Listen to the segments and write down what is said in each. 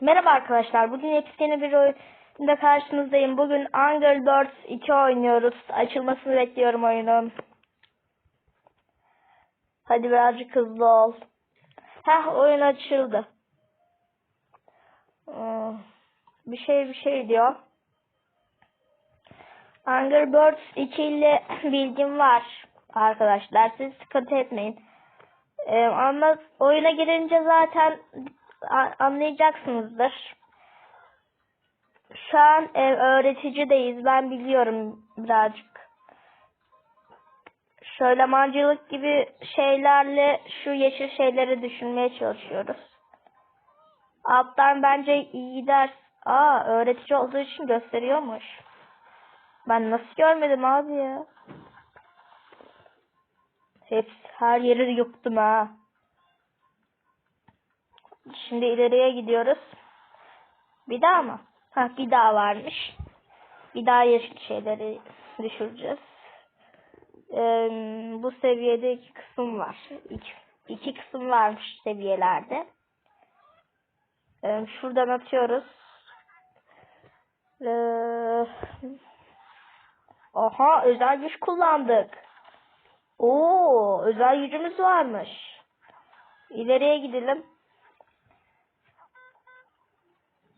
Merhaba arkadaşlar. Bugün yepyeni bir oyunda karşınızdayım. Bugün Angry Birds 2 oynuyoruz. Açılmasını bekliyorum oyunun. Hadi birazcık hızlı ol. Heh oyun açıldı. Hmm, Bir şey bir şey diyor. Angry Birds 2 ile bilgim var arkadaşlar. Siz sıkıntı etmeyin. Ee, ama oyuna girince zaten anlayacaksınızdır. Şu an e, öğreticideyiz. Ben biliyorum birazcık. Şöyle mancılık gibi şeylerle şu yeşil şeyleri düşünmeye çalışıyoruz. Alttan bence iyi ders. Aa öğretici olduğu için gösteriyormuş. Ben nasıl görmedim abi ya? Hepsi her yeri yuttum ha. Şimdi ileriye gidiyoruz. Bir daha mı? Ha bir daha varmış. Bir daha yeşil şeyleri düşüreceğiz. Ee, bu seviyede iki kısım var. İki, iki kısım varmış seviyelerde. Ee, şuradan atıyoruz. Ee, aha özel güç kullandık. Oo özel gücümüz varmış. İleriye gidelim.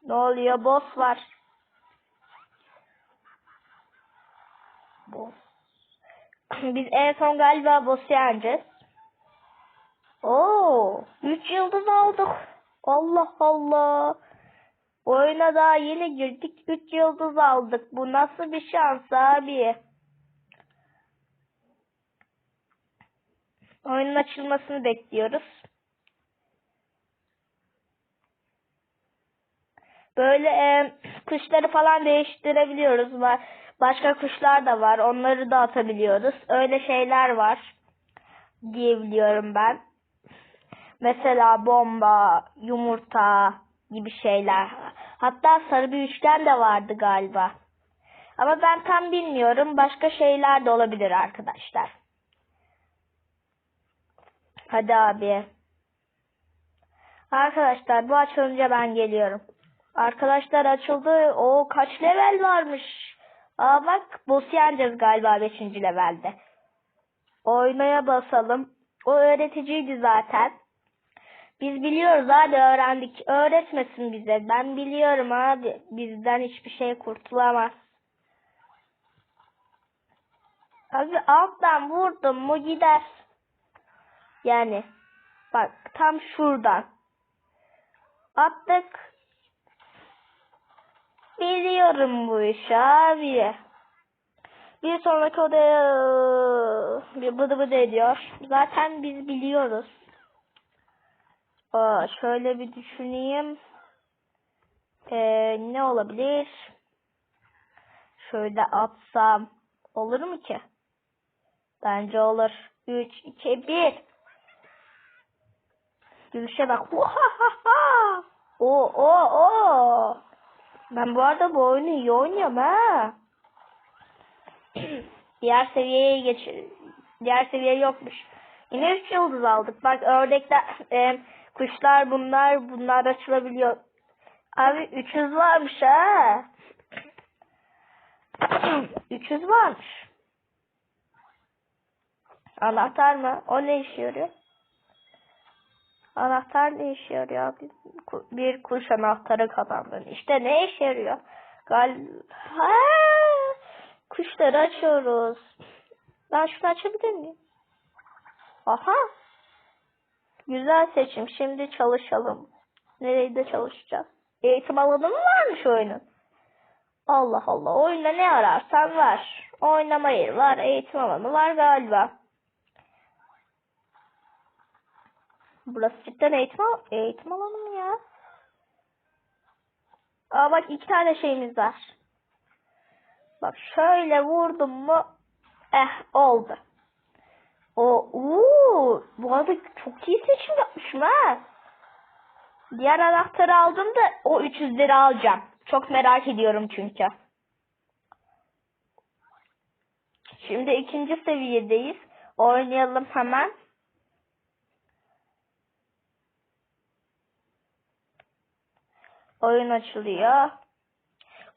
Ne oluyor? Boss var. Boss. Biz en son galiba boss'u yeneceğiz. Oo, 3 yıldız aldık. Allah Allah. Oyuna daha yeni girdik. 3 yıldız aldık. Bu nasıl bir şans abi? Oyunun açılmasını bekliyoruz. Böyle e, kuşları falan değiştirebiliyoruz. Var başka kuşlar da var. Onları da atabiliyoruz. Öyle şeyler var diyebiliyorum ben. Mesela bomba, yumurta gibi şeyler. Hatta sarı bir üçgen de vardı galiba. Ama ben tam bilmiyorum. Başka şeyler de olabilir arkadaşlar. Hadi abi. Arkadaşlar bu açılınca ben geliyorum. Arkadaşlar açıldı. O kaç level varmış. Aa bak boss yeneceğiz galiba 5. levelde. Oynaya basalım. O öğreticiydi zaten. Biz biliyoruz abi öğrendik. Öğretmesin bize. Ben biliyorum abi. Bizden hiçbir şey kurtulamaz. Abi alttan vurdum mu gider. Yani bak tam şuradan. Attık. Biliyorum bu işi abi. Bir sonraki odaya bir bıdı bıdı ediyor. Zaten biz biliyoruz. Aa, şöyle bir düşüneyim. Ee, ne olabilir? Şöyle atsam olur mu ki? Bence olur. 3, 2, 1. Gülüşe bak. Vahahaha. O o o. Ben bu arada bu oyunu iyi oynuyorum ha. Diğer seviyeye geç. Diğer seviye yokmuş. Yine 3 yıldız aldık. Bak ördekler, e, kuşlar bunlar, bunlar açılabiliyor. Abi 300 varmış ha. 300 varmış. Anahtar mı? O ne işe yarıyor? Anahtar ne işe yarıyor? Bir, kuş anahtarı kazandın. İşte ne işe yarıyor? Gal ha, kuşları açıyoruz. Ben şunu açabilir miyim? Aha. Güzel seçim. Şimdi çalışalım. Nerede çalışacağız? Eğitim alanı mı varmış oyunun? Allah Allah. Oyunda ne ararsan var. Oynama yeri var. Eğitim alanı var galiba. Burası cidden eğitim, al eğitim alanı mı ya? Aa bak iki tane şeyimiz var. Bak şöyle vurdum mu eh oldu. O uuu bu arada çok iyi seçim yapmışım ha. Diğer anahtarı aldım da o 300 lira alacağım. Çok merak ediyorum çünkü. Şimdi ikinci seviyedeyiz. Oynayalım hemen. Oyun açılıyor.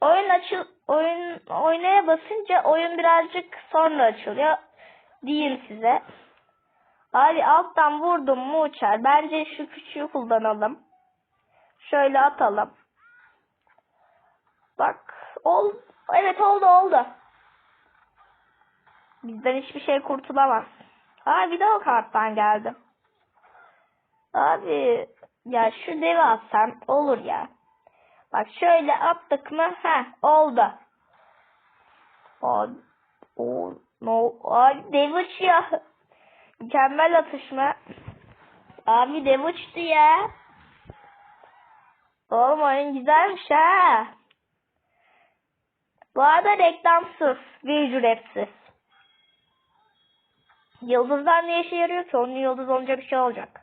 Oyun açıl oyun oynaya basınca oyun birazcık sonra açılıyor. Diyeyim size. Abi alttan vurdum mu uçar. Bence şu küçüğü kullanalım. Şöyle atalım. Bak ol evet oldu oldu. Bizden hiçbir şey kurtulamaz. Ha bir de o karttan geldi. Abi ya şu devi atsan olur ya. Bak şöyle attık mı? Heh oldu. Abi, o, no, abi dev uçuyor. Mükemmel atışma. Abi dev uçtu ya. Oğlum oyun güzelmiş ha. Bu arada reklamsız ve ücretsiz. Yıldızlar ne işe yarıyor ki? Onun yıldız olunca bir şey olacak.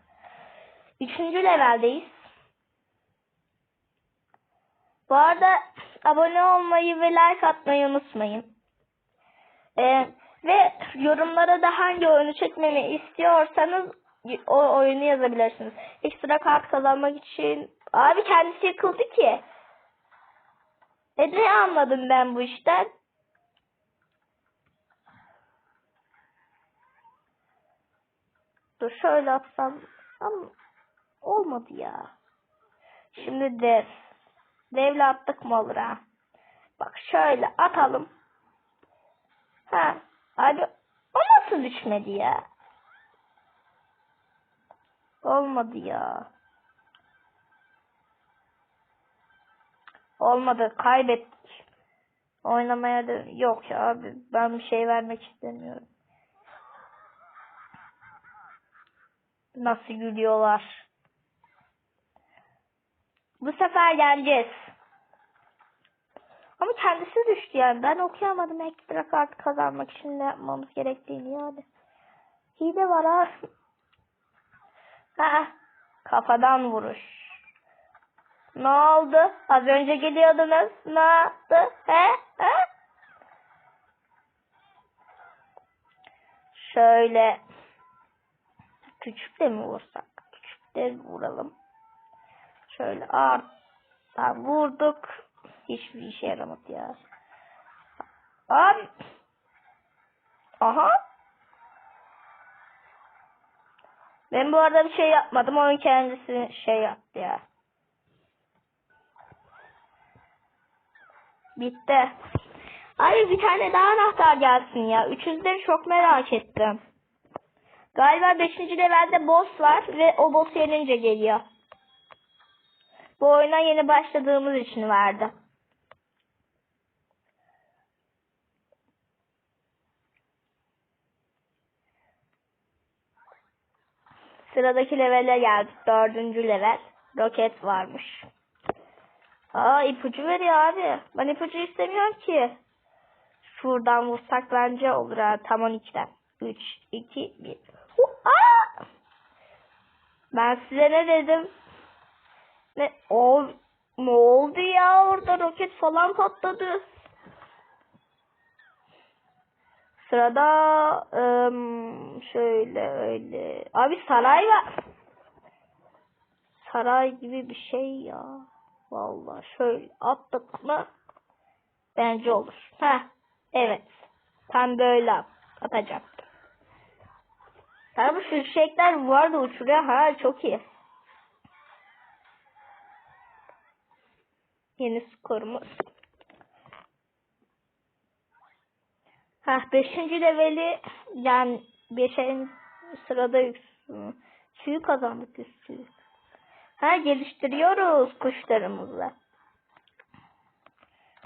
Üçüncü leveldeyiz. Bu arada abone olmayı ve like atmayı unutmayın. Ee, ve yorumlara da hangi oyunu çekmemi istiyorsanız o oyunu yazabilirsiniz. Ekstra kart kazanmak için. Abi kendisi yıkıldı ki. E ne anladım ben bu işten? Dur şöyle atsam. Ama olmadı ya. Şimdi dev. Devle attık mı olur ha? Bak şöyle atalım. Ha. Abi o nasıl düşmedi ya? Olmadı ya. Olmadı. Kaybettik. Oynamaya da yok ya abi. Ben bir şey vermek istemiyorum. Nasıl gülüyorlar. Bu sefer geleceğiz. Ama kendisi düştü yani. Ben okuyamadım ekstra kart kazanmak için ne yapmamız gerektiğini yani. Hile var ha. Ha, kafadan vuruş. Ne oldu? Az önce geliyordunuz. Ne yaptı? He? He? Şöyle küçük de mi vursak? Küçük de vuralım. Şöyle arttan vurduk. Hiçbir işe yaramadı ya. Abi. Aha. Ben bu arada bir şey yapmadım. Oyun kendisi şey yaptı ya. Bitti. Ay bir tane daha anahtar gelsin ya. Üçüzleri çok merak ettim. Galiba 5. levelde boss var ve o boss yenince geliyor. Bu oyuna yeni başladığımız için verdi. Sıradaki levele geldik. Dördüncü level. Roket varmış. Aa ipucu veriyor abi. Ben ipucu istemiyorum ki. Şuradan vursak bence olur ha. Tam 12'den. 3, 2, 1. Aa! Ben size ne dedim? Ne? O, ne oldu ya? Orada roket falan patladı. Sırada ım, şöyle öyle. Abi saray var. Saray gibi bir şey ya. Vallahi şöyle attık mı bence olur. Ha evet. Tam böyle at, atacaktım. Tabii şu çiçekler vardı uçuruyor. Ha çok iyi. Yeni skorumuz. Ha beşinci leveli yani beşinci sırada yüksün. Suyu kazandık üstü. Ha geliştiriyoruz kuşlarımızla.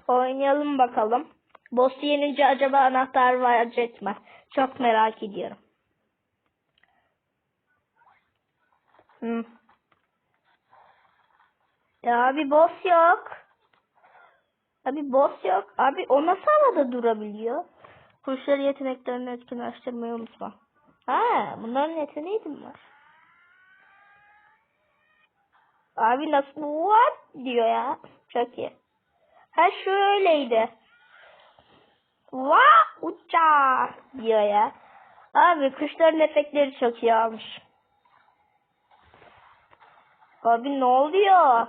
Oynayalım bakalım. Boss yenince acaba anahtar verecek mi? Çok merak ediyorum. Hmm. Ya abi boss yok. Abi boss yok. Abi o nasıl havada durabiliyor? Kuşları yeteneklerini etkinleştirmeyi unutma. Ha, bunların yeteneği mi var? Abi nasıl var diyor ya. Çok iyi. Ha şöyleydi. Va uça diyor ya. Abi kuşların efektleri çok iyi almış. Abi ne oluyor?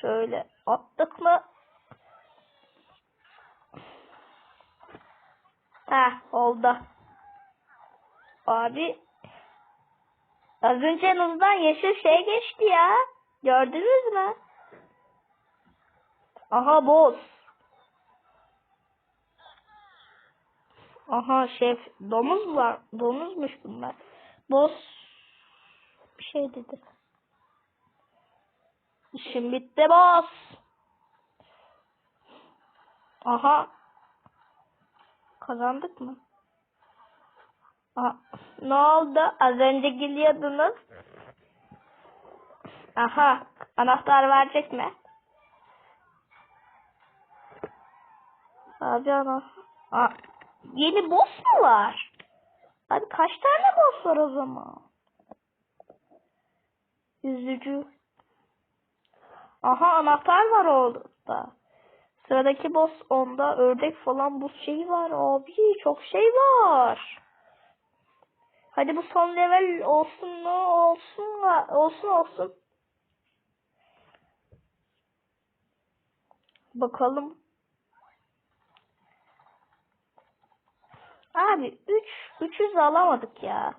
Şöyle attık mı? Heh oldu. Abi az önce yanımızdan yeşil şey geçti ya. Gördünüz mü? Aha boz. Aha şef domuz var. Domuzmuş bunlar. Boz bir şey dedi. İşim bitti boz. Aha. Kazandık mı? Aha. Ne oldu? Az önce gidiyordunuz. Aha. Anahtar verecek mi? Abi ana. Aa, yeni boss mu var? Abi kaç tane boss var o zaman? Üzücü. Aha anahtar var orada. Sıradaki boss onda ördek falan bu şey var abi çok şey var. Hadi bu son level olsun ne olsun olsun olsun. Bakalım. Abi 3 üç, 300 alamadık ya.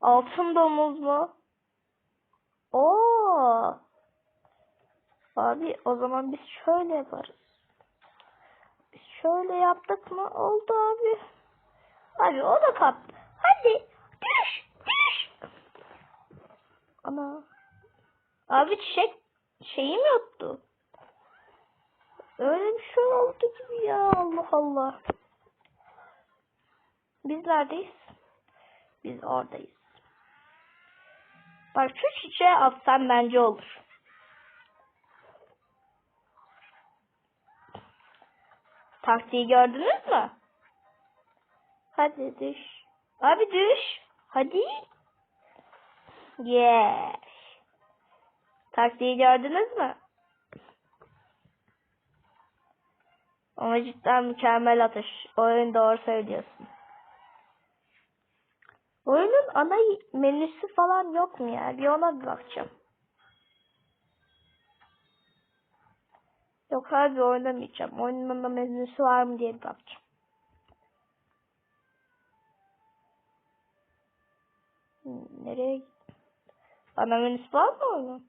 Altın domuz mu? Oo. Abi o zaman biz şöyle yaparız. Şöyle yaptık mı? Oldu abi. Abi o da kap. Hadi düş düş. Ana. Abi çiçek şeyim yoktu. Öyle bir şey oldu gibi ya Allah Allah. Biz neredeyiz? Biz oradayız. Bak şu çiçeği atsam bence olur. Taktiği gördünüz mü? Hadi düş. Abi düş. Hadi. Yes. Taktiği gördünüz mü? Ama cidden mükemmel atış. Oyun doğru söylüyorsun. Oyunun ana menüsü falan yok mu ya? Bir ona bir bakacağım. Yok abi oynamayacağım. Ana menüsü var mı diye bir bakacağım. Hmm, Nereye? Ana menüsü var mı oyunun?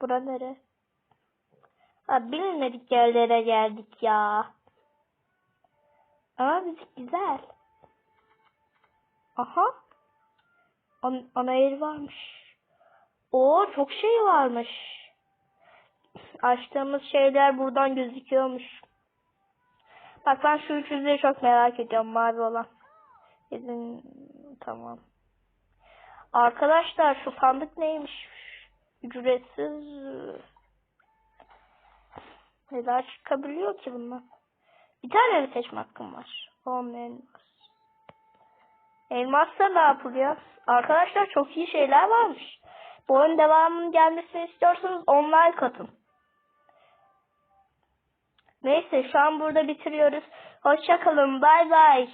Bura nere? Ha bilmedik yerlere geldik ya. Ama müzik güzel. Aha. An ana yer varmış. Oo çok şey varmış. Açtığımız şeyler buradan gözüküyormuş. Bak ben şu 300'leri çok merak ediyorum mavi olan. İzin tamam. Arkadaşlar şu sandık neymiş? Ücretsiz neler çıkabiliyor ki bunlar? Bir tane mi seçme hakkım var? Olmayan Elmasla ne yapılıyor? Arkadaşlar çok iyi şeyler varmış. Bu oyun devamının gelmesini istiyorsanız online katın. Neyse şu an burada bitiriyoruz. Hoşçakalın. Bay bay.